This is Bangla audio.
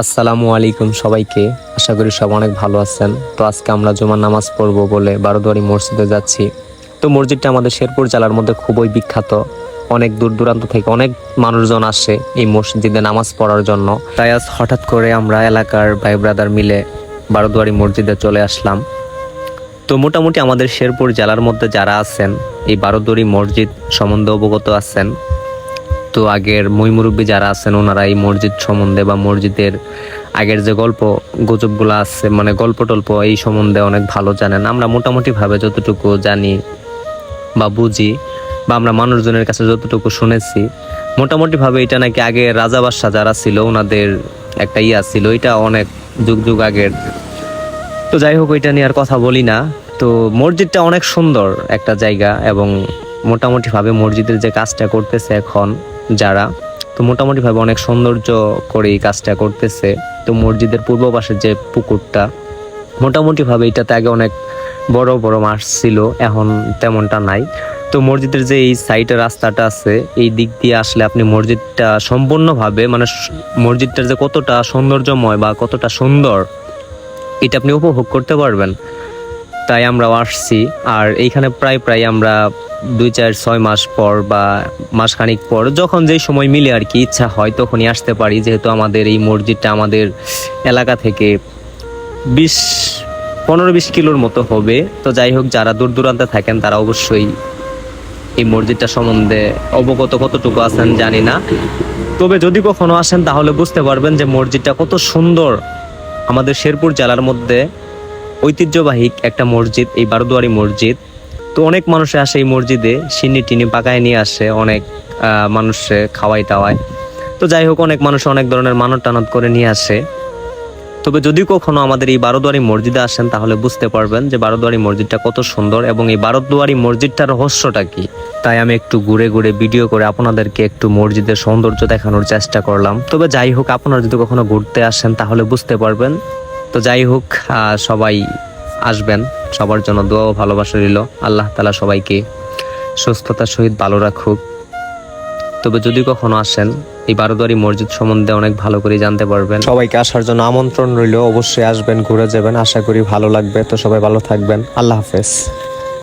আসসালামু আলাইকুম সবাইকে। আশা করি সব অনেক ভালো আছেন। তো আজকে আমরা জুমার নামাজ পড়ব বলে বারোদুয়ারি মসজিদে যাচ্ছি। তো মসজিদটা আমাদের শেরপুর জেলার মধ্যে খুবই বিখ্যাত। অনেক দূর দূরান্ত থেকে অনেক মানুষজন আসে এই মসজিদে নামাজ পড়ার জন্য। তাই আজ হঠাৎ করে আমরা এলাকার ভাই ব্রাদার মিলে বারোদুয়ারি মসজিদে চলে আসলাম। তো মোটামুটি আমাদের শেরপুর জেলার মধ্যে যারা আছেন, এই বারোদুয়ারি মসজিদ সম্বন্ধে অবগত আছেন। তো আগের মই মুরব্বী যারা আছেন, ওনারা এই মসজিদ সম্বন্ধে বা মসজিদের আগের যে গল্প, গুজবগুলো আছে মানে গল্প টল্প, এই সম্বন্ধে অনেক ভালো জানেন। আমরা মোটামুটিভাবে যতটুকু জানি বা বুঝি বা আমরা মানুষজনের কাছে যতটুকু শুনেছি, মোটামুটিভাবে এটা নাকি আগে রাজা বাদশাহ যারা ছিল, ওনাদের একটা ইয়া ছিল, এটা অনেক যুগ যুগ আগের। তো যাই হোক, ওইটা নিয়ে আর কথা বলি না। তো মসজিদটা অনেক সুন্দর একটা জায়গা এবং মোটামুটিভাবে মসজিদের যে কাজটা করতেছে এখন যারা। তো মোটামুটিভাবে অনেক সৌন্দর্য করে এই কাজটা করতেছে। তো মসজিদের পূর্ব পাশে যে পুকুরটা, মোটামুটিভাবে এটাতে আগে অনেক বড় বড় মাছ ছিল, এখন তেমনটা নাই। তো মসজিদের যে এই সাইডের রাস্তাটা আছে, এই দিক দিয়ে আসলে আপনি মসজিদটা সম্পূর্ণভাবে মানে মসজিদটার যে কতটা সৌন্দর্যময় বা কতটা সুন্দর, এটা আপনি উপভোগ করতে পারবেন। তাই আমরাও আসছি। আর এইখানে প্রায় প্রায় আমরা দুই চার ছয় মাস পর বা মাসখানিক পর যখন যেই সময় মিলে আর কি ইচ্ছা হয় তখনই আসতে পারি। যেহেতু আমাদের এই মসজিদটা আমাদের এলাকা থেকে বিশ, পনেরো বিশ কিলোর মতো হবে। তো যাই হোক, যারা দূর দূরান্তে থাকেন তারা অবশ্যই এই মসজিদটা সম্বন্ধে অবগত কতটুকু আছেন জানি না। তবে যদি কখনো আসেন তাহলে বুঝতে পারবেন যে মসজিদটা কত সুন্দর আমাদের শেরপুর জেলার মধ্যে। ঐতিহ্যবাহী একটা মসজিদ, এই বারোদুয়ারি মসজিদ। তো অনেক মানুষে আসে এই মসজিদে, সিন্নি টিনি পাকায় নিয়ে আসে, অনেক মানুষে খাওয়াই টাওয়ায় তো যাই হোক, অনেক মানুষ অনেক ধরনের মানত টানত করে নিয়ে আসে। তবে যদি কখনো আমাদের এই বারোদুয়ারি মসজিদে আসেন, তাহলে বুঝতে পারবেন যে বারোদুয়ারি মসজিদটা কত সুন্দর এবং এই বারোদুয়ারি মসজিদটার রহস্যটা কি। তাই আমি একটু ঘুরে ঘুরে ভিডিও করে আপনাদেরকে একটু মসজিদের সৌন্দর্য দেখানোর চেষ্টা করলাম। তবে যাই হোক, আপনারা যদি কখনো ঘুরতে আসেন, তাহলে বুঝতে পারবেন তো যাই হোক সবাই আসবেন। সবার জন্য দোয়া ও ভালোবাসা রইল। আল্লাহ তালা সবাইকে সুস্থতার সহিত ভালো রাখুক। তবে যদি কখনো আসেন, এই বারোদুয়ারি মসজিদ সম্বন্ধে অনেক ভালো করে জানতে পারবেন। সবাইকে আসার জন্য আমন্ত্রণ রইল। অবশ্যই আসবেন, ঘুরে যাবেন। আশা করি ভালো লাগবে। তো সবাই ভালো থাকবেন। আল্লাহ হাফেজ।